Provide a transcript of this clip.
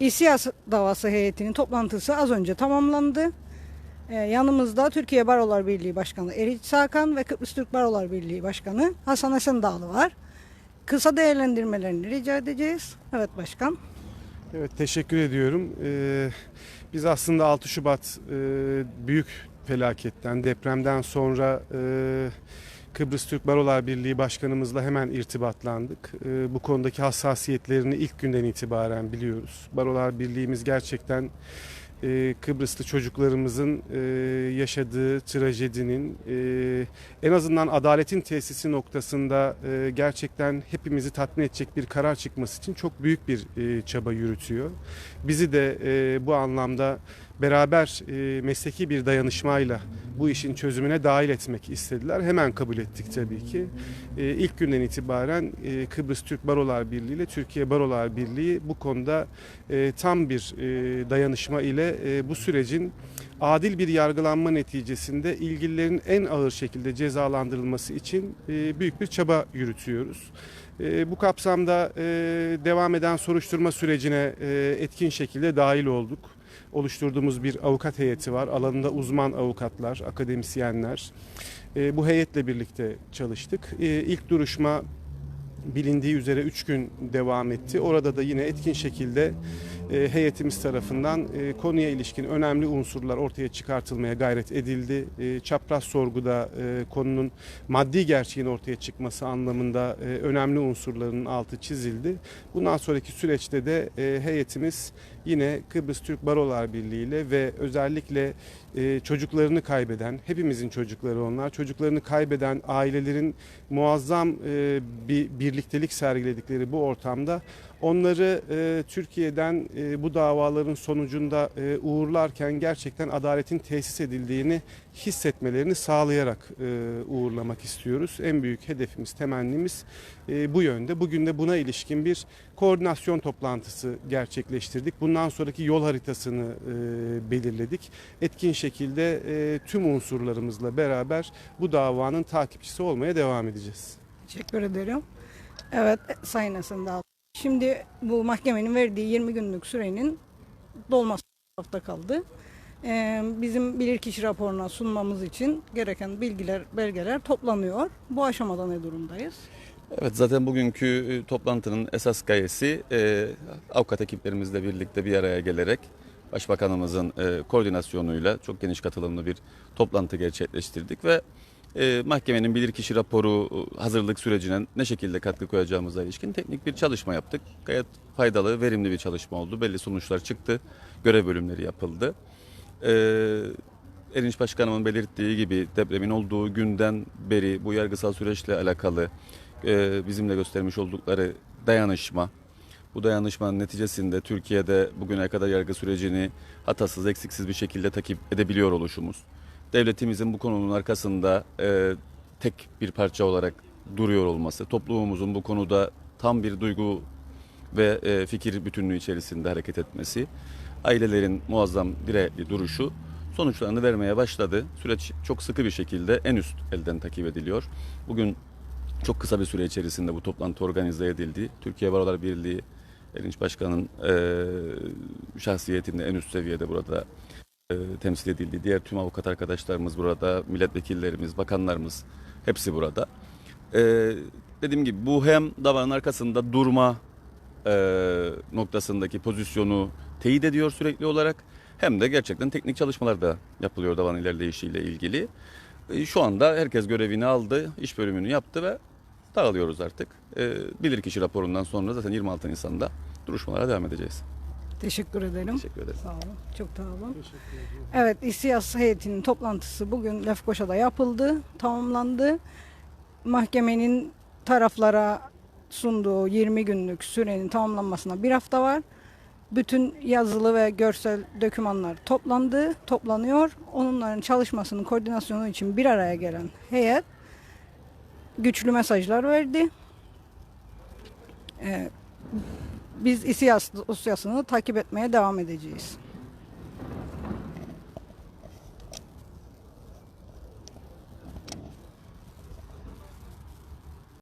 İSİAS davası heyetinin toplantısı az önce tamamlandı. Ee, yanımızda Türkiye Barolar Birliği Başkanı Eriç Sakan ve Kıbrıs Türk Barolar Birliği Başkanı Hasan Esendağlı var. Kısa değerlendirmelerini rica edeceğiz. Evet başkan. Evet teşekkür ediyorum. Ee, biz aslında 6 Şubat e, büyük felaketten, depremden sonra e, Kıbrıs Türk Barolar Birliği Başkanımızla hemen irtibatlandık. E, bu konudaki hassasiyetlerini ilk günden itibaren biliyoruz. Barolar Birliği'miz gerçekten e, Kıbrıslı çocuklarımızın e, yaşadığı trajedinin e, en azından adaletin tesisi noktasında gerçekten hepimizi tatmin edecek bir karar çıkması için çok büyük bir çaba yürütüyor. Bizi de bu anlamda beraber e, mesleki bir dayanışmayla bu işin çözümüne dahil etmek istediler. Hemen kabul ettik tabii ki. E, ilk günden itibaren e, Kıbrıs Türk Barolar Birliği ile Türkiye Barolar Birliği bu konuda e, tam bir e, dayanışma ile e, bu sürecin adil bir yargılanma neticesinde ilgililerin en ağır şekilde cezalandırılması için e, büyük bir çaba yürütüyoruz. E, bu kapsamda e, devam eden soruşturma sürecine e, etkin şekilde dahil olduk. Oluşturduğumuz bir avukat heyeti var. Alanında uzman avukatlar, akademisyenler. E, bu heyetle birlikte çalıştık. E, ilk duruşma bilindiği üzere 3 gün devam etti. Orada da yine etkin şekilde e, heyetimiz tarafından e, konuya ilişkin önemli unsurlar ortaya çıkartılmaya gayret edildi. E, çapraz sorguda e, konunun maddi gerçeğin ortaya çıkması anlamında e, önemli unsurların altı çizildi. Bundan sonraki süreçte de e, heyetimiz yine Kıbrıs Türk Barolar Birliği ile ve özellikle e, çocuklarını kaybeden, hepimizin çocukları onlar, çocuklarını kaybeden ailelerin muazzam e, bir birliktelik sergiledikleri bu ortamda onları e, Türkiye'den bu davaların sonucunda uğurlarken gerçekten adaletin tesis edildiğini hissetmelerini sağlayarak uğurlamak istiyoruz. En büyük hedefimiz, temennimiz bu yönde. Bugün de buna ilişkin bir koordinasyon toplantısı gerçekleştirdik. Bundan sonraki yol haritasını e, belirledik. Etkin şekilde e, tüm unsurlarımızla beraber bu davanın takipçisi olmaya devam edeceğiz. Teşekkür ederim. Evet Sayın Esendağlı. Şimdi bu mahkemenin verdiği 20 günlük sürenin dolması hafta kaldı. Ee, bizim bilirkişi raporuna sunmamız için gereken bilgiler, belgeler toplanıyor. Bu aşamada ne durumdayız? Evet zaten bugünkü e, toplantının esas gayesi e, avukat ekiplerimizle birlikte bir araya gelerek Başbakanımızın e, koordinasyonuyla çok geniş katılımlı bir toplantı gerçekleştirdik ve e, mahkemenin bilirkişi raporu e, hazırlık sürecine ne şekilde katkı koyacağımıza ilişkin teknik bir çalışma yaptık. Gayet faydalı, verimli bir çalışma oldu. Belli sonuçlar çıktı, görev bölümleri yapıldı. E, Erinç Başkanımın belirttiği gibi depremin olduğu günden beri bu yargısal süreçle alakalı e, bizimle göstermiş oldukları dayanışma, bu dayanışmanın neticesinde Türkiye'de bugüne kadar yargı sürecini hatasız, eksiksiz bir şekilde takip edebiliyor oluşumuz. Devletimizin bu konunun arkasında e, tek bir parça olarak duruyor olması, toplumumuzun bu konuda tam bir duygu ve e, fikir bütünlüğü içerisinde hareket etmesi, ailelerin muazzam dirençli duruşu sonuçlarını vermeye başladı. Süreç çok sıkı bir şekilde en üst elden takip ediliyor. Bugün çok kısa bir süre içerisinde bu toplantı organize edildi. Türkiye Barolar Birliği Erinç Başkan'ın e, şahsiyetinde en üst seviyede burada e, temsil edildi. Diğer tüm avukat arkadaşlarımız burada, milletvekillerimiz, bakanlarımız hepsi burada. E, dediğim gibi bu hem davanın arkasında durma e, noktasındaki pozisyonu teyit ediyor sürekli olarak hem de gerçekten teknik çalışmalar da yapılıyor davanın ilerleyişiyle ilgili. E, Şu anda herkes görevini aldı, iş bölümünü yaptı ve dağılıyoruz artık. E, Bilirkişi raporundan sonra zaten 26 Nisan'da duruşmalara devam edeceğiz. Teşekkür ederim. Teşekkür ederim. Sağ olun. Çok sağ olun. Evet, İSİAS heyetinin toplantısı bugün Lefkoşa'da yapıldı, tamamlandı. Mahkemenin taraflara sunduğu 20 günlük sürenin tamamlanmasına bir hafta var. Bütün yazılı ve görsel dokümanlar toplandı, toplanıyor. Onların çalışmasının koordinasyonu için bir araya gelen heyet güçlü mesajlar verdi. Ee, biz İSİAS dosyasını takip etmeye devam edeceğiz.